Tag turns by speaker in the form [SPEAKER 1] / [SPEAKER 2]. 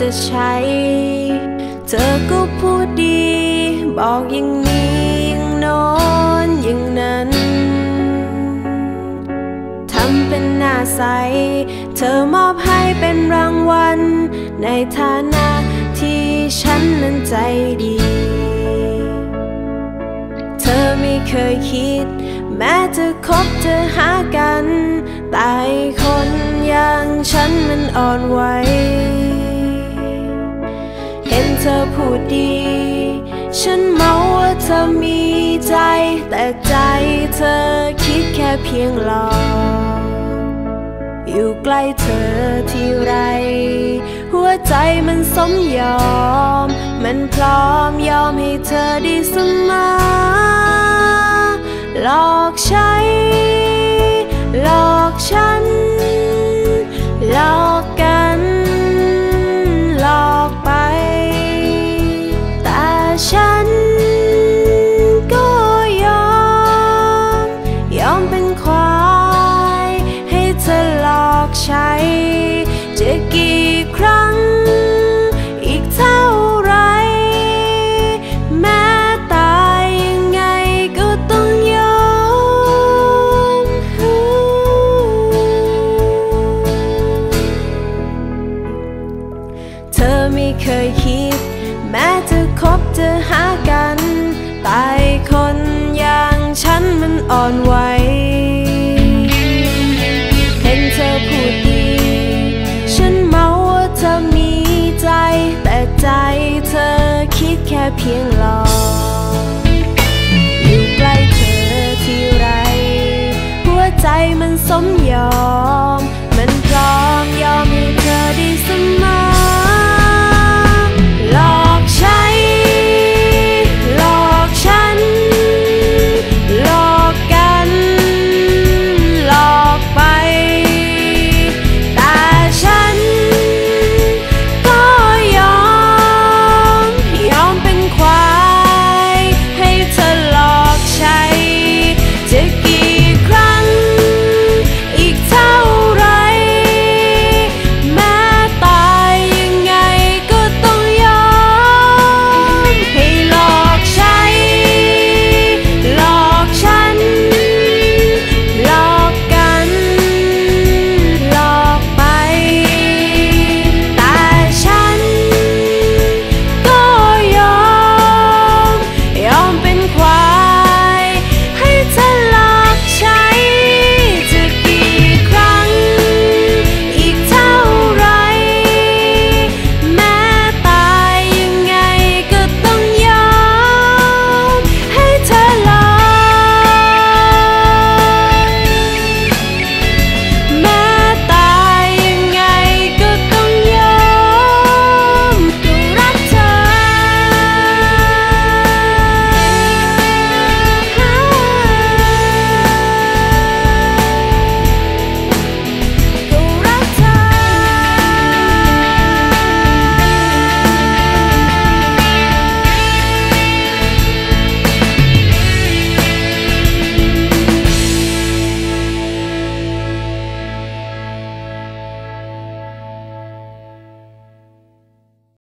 [SPEAKER 1] จะใช้ เธอก็พูดดี บอกอย่างนี้อย่างน้นอย่างนั้น ทำเป็นหน้าใส เธอมอบให้เป็นรางวัล ในฐานะที่ฉันนั้นใจดี เธอไม่เคยคิด แม้จะคบจะหากันแต่คนอย่างฉันมันอ่อนไหว เธอพูดดี ฉันเมาว่าเธอมีใจ แต่ใจเธอคิดแค่เพียงหลอกอยู่ใกล้เธอที่ไร หัวใจมันสมยอม มันพร้อมยอมให้เธอได้เสมอหลอกใช้ เคยคิด แม้จะคบจะหากันแต่คนอย่างฉันมันอ่อนไหวเห็นเธอพูดดี ฉันเมาว่าเธอมีใจ แต่ใจเธอคิดแค่เพียงหลอกอยู่ใกล้เธอที่ไร หัวใจมันสมยอม มันพร้อมยอมให้เธอได้เสมอ